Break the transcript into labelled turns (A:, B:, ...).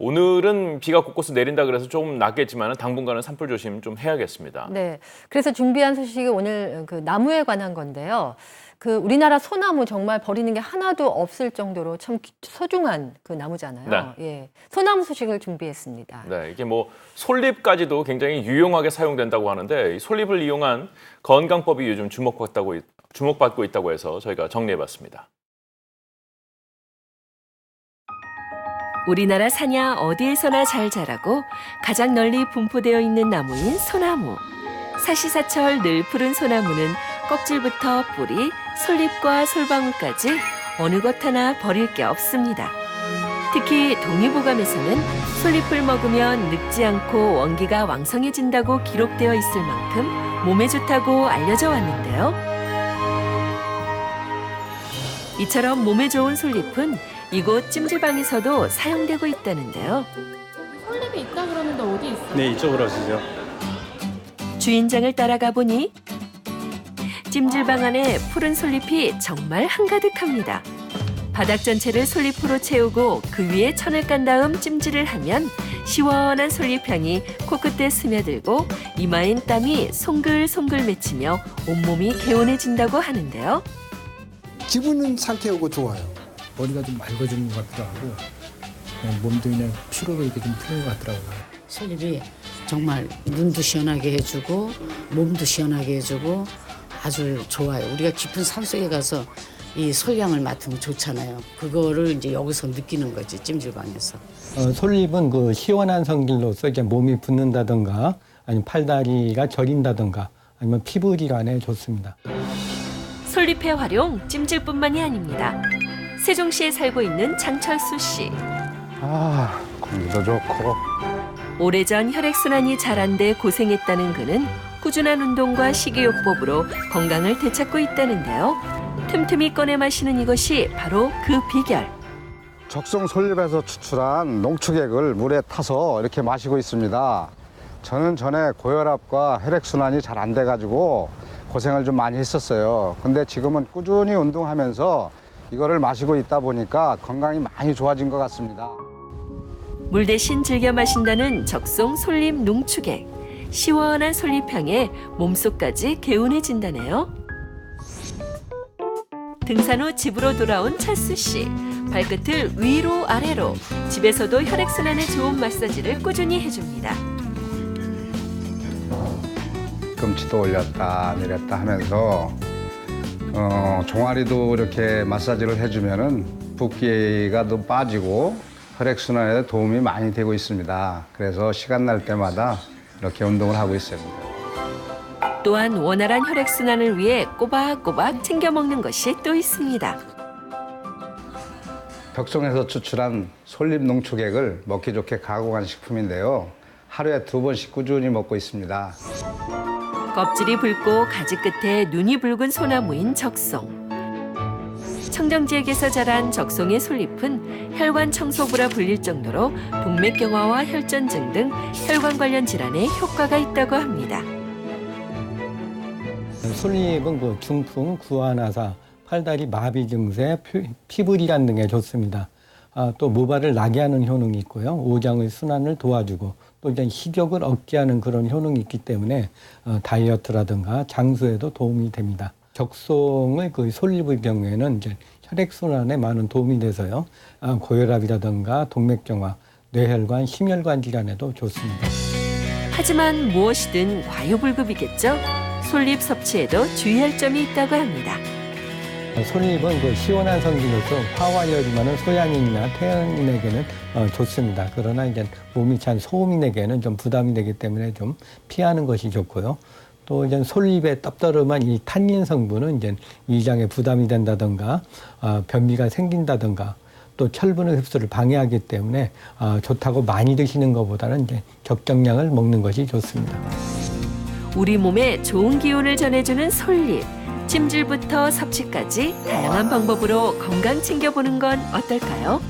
A: 오늘은 비가 곳곳에 내린다 그래서 좀 낫겠지만 당분간은 산불 조심 좀 해야겠습니다.
B: 네. 그래서 준비한 소식이 오늘 그 나무에 관한 건데요. 그 우리나라 소나무 정말 버리는 게 하나도 없을 정도로 참 기- 소중한 그 나무잖아요. 예. 소나무 소식을 준비했습니다.
A: 네, 이게 뭐 솔잎까지도 굉장히 유용하게 사용된다고 하는데 이 솔잎을 이용한 건강법이 요즘 주목받고 있- 주목받고 있다고 해서 저희가 정리해 봤습니다.
C: 우리나라 산야 어디에서나 잘 자라고 가장 널리 분포되어 있는 나무인 소나무. 사시사철 늘 푸른 소나무는 껍질부터 뿌리, 솔잎과 솔방울까지 어느 것 하나 버릴 게 없습니다. 특히 동의보감에서는 솔잎을 먹으면 늙지 않고 원기가 왕성해진다고 기록되어 있을 만큼 몸에 좋다고 알려져 왔는데요. 이처럼 몸에 좋은 솔잎은 이곳 찜질방에서도 사용되고 있다는데요.
D: 솔잎이 있다 그러는데 어디 있어요?
E: 네, 이쪽으로 오시죠.
C: 주인장을 따라가 보니 찜질방 안에 푸른 솔잎이 정말 한가득합니다. 바닥 전체를 솔잎으로 채우고 그 위에 천을 깐 다음 찜질을 하면 시원한 솔잎 향이 코끝에 스며들고 이마엔 땀이 송글송글 맺히며 온몸이 개운해진다고 하는데요.
F: 기분은 상쾌하고 좋아요. 머리가 좀 맑아지는 것 같기도 하고 그냥 몸도 그냥 피로도 이렇게 좀 풀리는 것 같더라고요.
G: 솔잎이 정말 눈도 시원하게 해주고 몸도 시원하게 해주고 아주 좋아요. 우리가 깊은 산속에 가서 이 솔향을 맡으면 좋잖아요. 그거를 이제 여기서 느끼는 거지 찜질방에서.
H: 어, 솔잎은 그 시원한 성질로서 이제 몸이 붓는다든가 아니면 팔다리가 저린다든가 아니면 피부 질환에 좋습니다.
C: 솔잎의 활용 찜질뿐만이 아닙니다. 세종시에 살고 있는 장철수 씨.
I: 아, 공기도 좋고.
C: 오래전 혈액순환이 잘 안 돼 고생했다는 그는 꾸준한 운동과 식이요법으로 건강을 되찾고 있다는데요. 틈틈이 꺼내 마시는 이것이 바로 그 비결.
I: 적성 솔잎에서 추출한 농축액을 물에 타서 이렇게 마시고 있습니다. 저는 전에 고혈압과 혈액순환이 잘 안 돼가지고 고생을 좀 많이 했었어요. 근데 지금은 꾸준히 운동하면서 이거를 마시고 있다 보니까 건강이 많이 좋아진 것 같습니다.
C: 물 대신 즐겨 마신다는 적송 솔잎 농축액. 시원한 솔잎향에 몸속까지 개운해진다네요. 등산 후 집으로 돌아온 철수 씨. 발끝을 위로 아래로 집에서도 혈액순환에 좋은 마사지를 꾸준히 해줍니다.
I: 금치도 올렸다 내렸다 하면서 어, 종아리도 이렇게 마사지를 해주면은 붓기가 좀 빠지고 혈액순환에 도움이 많이 되고 있습니다. 그래서 시간 날 때마다 이렇게 운동을 하고 있습니다.
C: 또한 원활한 혈액순환을 위해 꼬박꼬박 챙겨 먹는 것이 또 있습니다.
I: 덕성에서 추출한 솔잎 농축액을 먹기 좋게 가공한 식품인데요. 하루에 두 번씩 꾸준히 먹고 있습니다.
C: 껍질이 붉고 가지 끝에 눈이 붉은 소나무인 적송. 청정지역에서 자란 적송의 솔잎은 혈관 청소부라 불릴 정도로 동맥경화와 혈전증 등 혈관 관련 질환에 효과가 있다고 합니다.
H: 솔잎은 그 중풍, 구안화사, 팔다리 마비 증세, 피- 피부 질환 등에 좋습니다. 아, 또 모발을 나게 하는 효능이 있고요. 오장의 순환을 도와주고 또 이제 식욕을 억제하는 그런 효능이 있기 때문에 어, 다이어트라든가 장수에도 도움이 됩니다. 적송의 그 솔잎의 경우에는 이제 혈액 순환에 많은 도움이 돼서요. 아, 고혈압이라든가 동맥경화, 뇌혈관, 심혈관 질환에도 좋습니다.
C: 하지만 무엇이든 과유불급이겠죠? 솔잎 섭취에도 주의할 점이 있다고 합니다.
H: 솔잎은 그 시원한 성질로서 화활력이많은 소양인이나 태양인에게는 어, 좋습니다. 그러나 이제 몸이 찬 소음인에게는 좀 부담이 되기 때문에 좀 피하는 것이 좋고요. 또 이제 솔잎에 떡떠름한 이 탄닌 성분은 이제 위장에 부담이 된다든가 어, 변비가 생긴다든가 또 철분의 흡수를 방해하기 때문에 어, 좋다고 많이 드시는 것보다는 이제 적정량을 먹는 것이 좋습니다.
C: 우리 몸에 좋은 기운을 전해주는 솔잎. 찜질부터 섭취까지 다양한 방법으로 건강 챙겨보는 건 어떨까요?